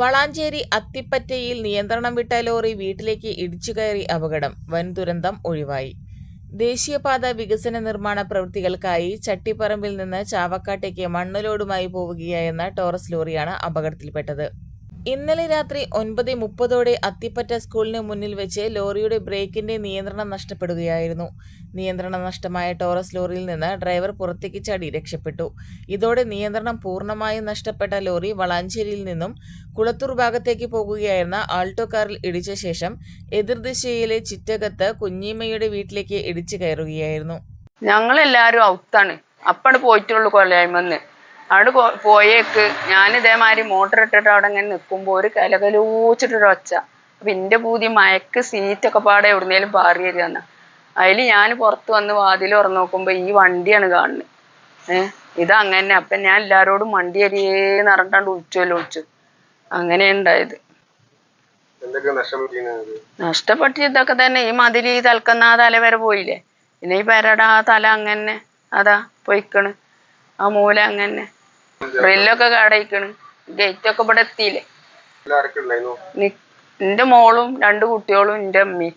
വളാഞ്ചേരി അത്തിപ്പറ്റയിൽ നിയന്ത്രണം വിട്ട ലോറി വീട്ടിലേക്ക് ഇടിച്ചു കയറി അപകടം. വൻ ദുരന്തം ഒഴിവായി. ദേശീയപാത വികസന നിർമ്മാണ പ്രവൃത്തികൾക്കായി ചട്ടിപ്പറമ്പിൽ നിന്ന് ചാവക്കാട്ടേക്ക് മണ്ണുലോഡുമായി പോവുകയായിരുന്ന ടോറസ് ലോറിയാണ് അപകടത്തിൽപ്പെട്ടത്. ഇന്നലെ രാത്രി ഒൻപത് മുപ്പതോടെ അത്തിപ്പറ്റ സ്കൂളിന് മുന്നിൽ വെച്ച് ലോറിയുടെ ബ്രേക്കിന്റെ നിയന്ത്രണം നഷ്ടപ്പെടുകയായിരുന്നു. നിയന്ത്രണം നഷ്ടമായ ടോറസ് ലോറിയിൽ നിന്ന് ഡ്രൈവർ പുറത്തേക്ക് ചാടി രക്ഷപ്പെട്ടു. ഇതോടെ നിയന്ത്രണം പൂർണമായും നഷ്ടപ്പെട്ട ലോറി വളാഞ്ചേരിയിൽ നിന്നും കുളത്തൂർ ഭാഗത്തേക്ക് പോകുകയായിരുന്ന ആൾട്ടോ കാറിൽ ഇടിച്ച ശേഷം എതിർദിശയിലെ ചിറ്റകത്ത് കുഞ്ഞിമ്മയുടെ വീട്ടിലേക്ക് ഇടിച്ചു കയറുകയായിരുന്നു. ഞങ്ങളെല്ലാരും ഔത്താണ് അപ്പണ്ട് പോയിട്ടുള്ളൂ കൊല്ലായ്മന്ന് അവിടെ പോയേക്ക്. ഞാൻ ഇതേമാതിരി മോട്ടർ ഇട്ടിട്ട് അവിടെ ഇങ്ങനെ നിൽക്കുമ്പോൾ ഒരു കലകലൂച്ചിട്ടൊരു ഒച്ച അപ്പൊ എന്റെ പൂതി മയക്ക് സീറ്റൊക്കെ പാടെ എവിടുന്നേലും പാറി തരികയെന്ന അതിൽ ഞാൻ പുറത്ത് വന്ന് വാതിൽ തുറന്ന് നോക്കുമ്പോ ഈ വണ്ടിയാണ് കാണുന്നത് ഏഹ് ഇത് അങ്ങനെ അപ്പൊ ഞാൻ എല്ലാരോടും വണ്ടി അരിയേന്ന് പറഞ്ഞിട്ടാണ്ട് ഒളിച്ചുവല്ലോ വിളിച്ചു. അങ്ങനെ ഉണ്ടായത് നഷ്ടപ്പെട്ട് ഇതൊക്കെ തന്നെ. ഈ മതിരി ഈ തൽക്കുന്ന ആ തല വരെ പോയില്ലേ? പിന്നെ ഈ പെരട ആ തല അങ്ങനെ അതാ പൊയ്ക്കണ്. ആ മൂല അങ്ങനെ ഡ്രില്ലൊക്കെ ഗേറ്റ് ഒക്കെ ഇവിടെ എത്തിയില്ലേ? എന്റെ മോളും രണ്ട് കുട്ടികളും എന്റെ അമ്മയും.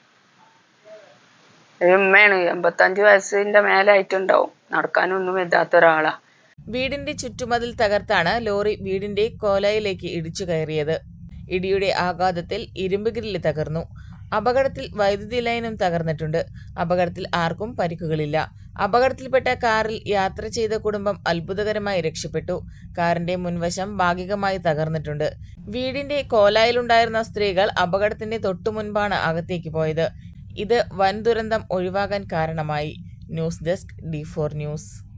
ഉമ്മയാണ് എൺപത്തഞ്ച് വയസ്സിന്റെ മേലായിട്ടുണ്ടാവും. നടക്കാനൊന്നും എത്താത്ത ഒരാളാ. വീടിന്റെ ചുറ്റുമതിൽ തകർത്താണ് ലോറി വീടിന്റെ കോലയിലേക്ക് ഇടിച്ചു കയറിയത്. ഇടിയുടെ ആഘാതത്തിൽ ഇരുമ്പ് ഗ്രില്ല് തകർന്നു. അപകടത്തിൽ വൈദ്യുതി ലൈനും തകർന്നിട്ടുണ്ട്. അപകടത്തിൽ ആർക്കും പരിക്കുകളില്ല. അപകടത്തിൽപ്പെട്ട കാറിൽ യാത്ര ചെയ്ത കുടുംബം അത്ഭുതകരമായി രക്ഷപ്പെട്ടു. കാറിന്റെ മുൻവശം ഭാഗികമായി തകർന്നിട്ടുണ്ട്. വീടിന്റെ കോലായിലുണ്ടായിരുന്ന സ്ത്രീകൾ അപകടത്തിന്റെ തൊട്ടു മുൻപാണ് അകത്തേക്ക് പോയത്. ഇത് വൻ ദുരന്തം ഒഴിവാകാൻ കാരണമായി. News desk D news.